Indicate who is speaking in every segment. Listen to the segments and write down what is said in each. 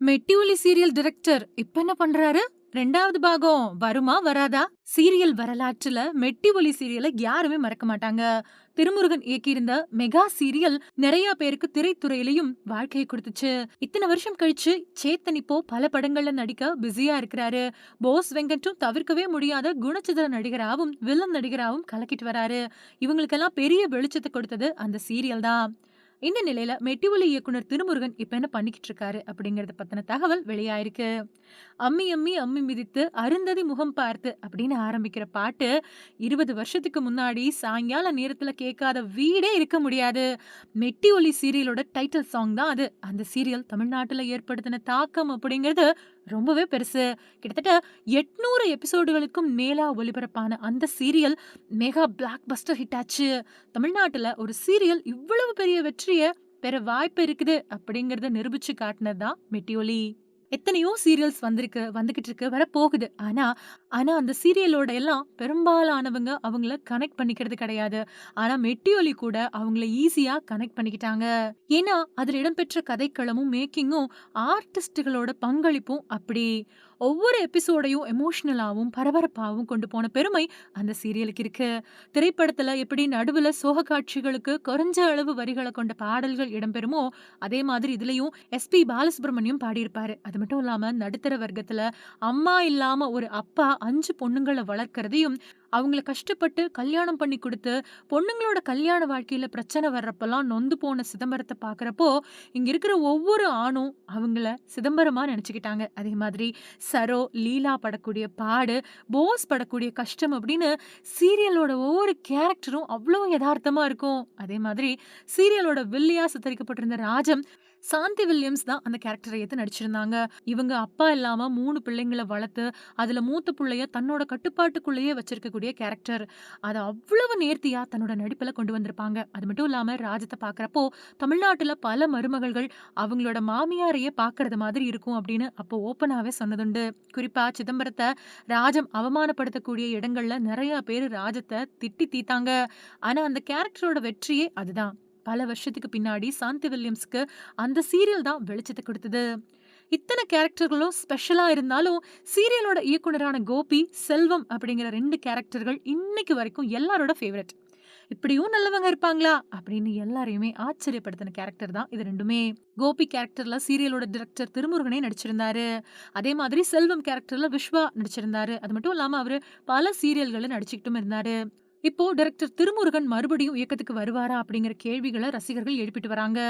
Speaker 1: Metti Oli serial director இப்ப என்ன பண்றாரு? ரெண்டாவது பாகம் வருமா வராதா? சீரியல் வரலாற்றுல மெட்டி ஒலி சீரியலை யாருமே மறக்க மாட்டாங்க. திருமுருகன் இயக்கியிருந்த மெகா சீரியல் நிறைய பேருக்கு திரைத்துறையிலையும் வாழ்க்கையை கொடுத்துச்சு. இத்தனை வருஷம் கழிச்சு சேத்தன் இப்போ பல படங்கள்ல நடிக்க பிஸியா இருக்கிறாரு. போஸ் வெங்கட்டும் தவிர்க்கவே முடியாத குணச்சித்திர நடிகராவும் வில்லன் நடிகராவும் கலக்கிட்டு வராரு. இவங்களுக்கெல்லாம் பெரிய வெளிச்சத்தை கொடுத்தது அந்த சீரியல் தான். இந்த நிலையில மெட்டிவலி இயக்குனர் திருமுருகன் இப்ப என்ன பண்ணிக்கிட்டு இருக்காரு அப்படிங்கறத பத்தின தகவல் வெளியாயிருக்கு. அம்மி அம்மி அம்மி மிதித்து அருந்ததி முகம் பார்த்து அப்படின்னு ஆரம்பிக்கிற பாட்டு இருபது வருஷத்துக்கு முன்னாடி சாயங்கால நேரத்துல கேட்காத வீடே இருக்க முடியாது. மெட்டி ஒலி சீரியலோட டைட்டில் சாங் தான் அது. அந்த சீரியல் தமிழ்நாட்டுல ஏற்படுத்தின தாக்கம் அப்படிங்கிறது ரொம்பவே பெருசு. கிட்டத்தட்ட எட்நூறு எபிசோடுகளுக்கும் மேலா ஒளிபரப்பான அந்த serial mega blockbuster hit ஆச்சு. தமிழ்நாட்டுல ஒரு சீரியல் இவ்வளவு பெரிய வெற்றியை பெற வாய்ப்பு இருக்குது அப்படிங்கறத நிரூபிச்சு காட்டினது தான் மெட்டியொலி எத்தனையோ சீரியல்ஸ் வந்திருக்கு வந்துகிட்டு இருக்கு வர போகுது ஆனா ஆனா அந்த சீரியலோட எல்லாம் பெரும்பாலானவங்க அவங்கள கனெக்ட் பண்ணிக்கிறது கிடையாது. ஆனா மெட்டியொலி கூட அவங்கள ஈஸியா கனெக்ட் பண்ணிக்கிட்டாங்க. ஏன்னா அதுல இடம்பெற்ற கதைக்களமும் மேக்கிங்கும் ஆர்டிஸ்டுகளோட பங்களிப்பும் அப்படி. ஒவ்வொரு எபிசோடையும் எமோஷ்னலாகவும் பரபரப்பாகவும் கொண்டு போன பெருமை அந்த சீரியலுக்கு இருக்கு. திரைப்படத்துல எப்படி நடுவுல சோக காட்சிகளுக்கு குறைஞ்ச அளவு வரிகளை கொண்ட பாடல்கள் இடம்பெறுமோ அதே மாதிரி இதுலயும் எஸ்பி பாலசுப்ரமணியம் பாடியிருப்பாரு. அது மட்டும் இல்லாம நடுத்தர வர்க்கத்துல அம்மா இல்லாம ஒரு அப்பா அஞ்சு பொண்ணுங்களை வளர்க்கறதையும் அவங்கள கஷ்டப்பட்டு கல்யாணம் பண்ணி கொடுத்து பொண்ணுங்களோட கல்யாண வாழ்க்கையில பிரச்சனை வர்றப்பெல்லாம் நொந்து போன சிதம்பரத்தை பார்க்குறப்போ இங்க இருக்கிற ஒவ்வொரு ஆணும் அவங்கள சிதம்பரமா நினைச்சுக்கிட்டாங்க. அதே மாதிரி சரோ லீலா படக்கூடிய பாடு போஸ் படக்கூடிய கஷ்டம் அப்படின்னு சீரியலோட ஒவ்வொரு கேரக்டரும் அவ்வளோ யதார்த்தமா இருக்கும். அதே மாதிரி சீரியலோட வில்லியா சித்தரிக்கப்பட்டிருந்த ராஜம் சாந்தி வில்லியம்ஸ் தான் அந்த கேரக்டரை ஏற்று நடிச்சிருந்தாங்க. இவங்க அப்பா இல்லாமல் மூணு பிள்ளைங்களை வளர்த்து அதில் மூத்த பிள்ளைய தன்னோட கட்டுப்பாட்டுக்குள்ளேயே இருக்கக்கூடிய கேரக்டர் அதை அவ்வளவு நேர்த்தியா தன்னோட நடிப்பில் கொண்டு வந்திருப்பாங்க. அது மட்டும் இல்லாமல் ராஜத்தை பார்க்குறப்போ தமிழ்நாட்டில் பல மருமகள்கள் அவங்களோட மாமியாரையே பார்க்கறது மாதிரி இருக்கும் அப்படின்னு அப்போ ஓப்பனாகவே சொன்னதுண்டு. குறிப்பாக சிதம்பரத்தை ராஜம் அவமானப்படுத்தக்கூடிய இடங்களில் நிறையா பேர் ராஜத்தை திட்டி தீத்தாங்க. ஆனால் அந்த கேரக்டரோட வெற்றியே அதுதான். பல வருஷத்துக்கு பின்னாடி சாந்தி வில்லியம்ஸ்க்கு அந்த சீரியல் தான் வெளிச்சத்தை கொடுத்தது. இத்தனை கேரக்டர்களும் ஸ்பெஷலாக இருந்தாலும் சீரியலோட இயக்குனரான கோபி செல்வம் அப்படிங்கிற ரெண்டு கேரக்டர்கள் இன்னைக்கு வரைக்கும் எல்லாரோட ஃபேவரட் இப்படியும் நல்லவங்க இருப்பாங்களா அப்படின்னு எல்லாரையுமே ஆச்சரியப்படுத்தின கேரக்டர் தான் இது ரெண்டுமே. கோபி கேரக்டர்ல சீரியலோட டிரெக்டர் திருமுருகனே நடிச்சிருந்தாரு. அதே மாதிரி செல்வம் கேரக்டர்ல விஸ்வா நடிச்சிருந்தாரு. அது மட்டும் இல்லாம அவரு பல சீரியல்களை நடிச்சுக்கிட்டும் இருந்தாரு. இப்போ டைரக்டர் திருமுருகன் மறுபடியும் இயக்கத்துக்கு வருவாரா அப்படிங்கிற கேள்விகளை ரசிகர்கள் எழுப்பிட்டு வராங்க.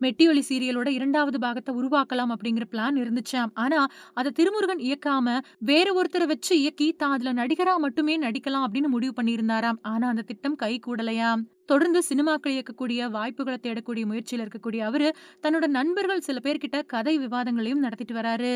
Speaker 1: மெட்டியொலி சீரியலோட இரண்டாவது பாகத்தை உருவாக்கலாம் அப்படிங்கிற பிளான் இருந்துச்சாம் ஆனா அதை திருமுருகன் இயக்காம வேற ஒருத்தரை வச்சு இயக்கி தான் அதுல நடிகரா மட்டுமே நடிக்கலாம் அப்படின்னு முடிவு பண்ணியிருந்தாராம். ஆனா அந்த திட்டம் கை கூடலையாம் தொடர்ந்து சினிமாக்கள் இயக்கக்கூடிய வாய்ப்புகளை தேடக்கூடிய முயற்சியில் இருக்கக்கூடிய அவரு தன்னோட நண்பர்கள் சில பேர்கிட்ட கதை விவாதங்களையும் நடத்திட்டு வராரு.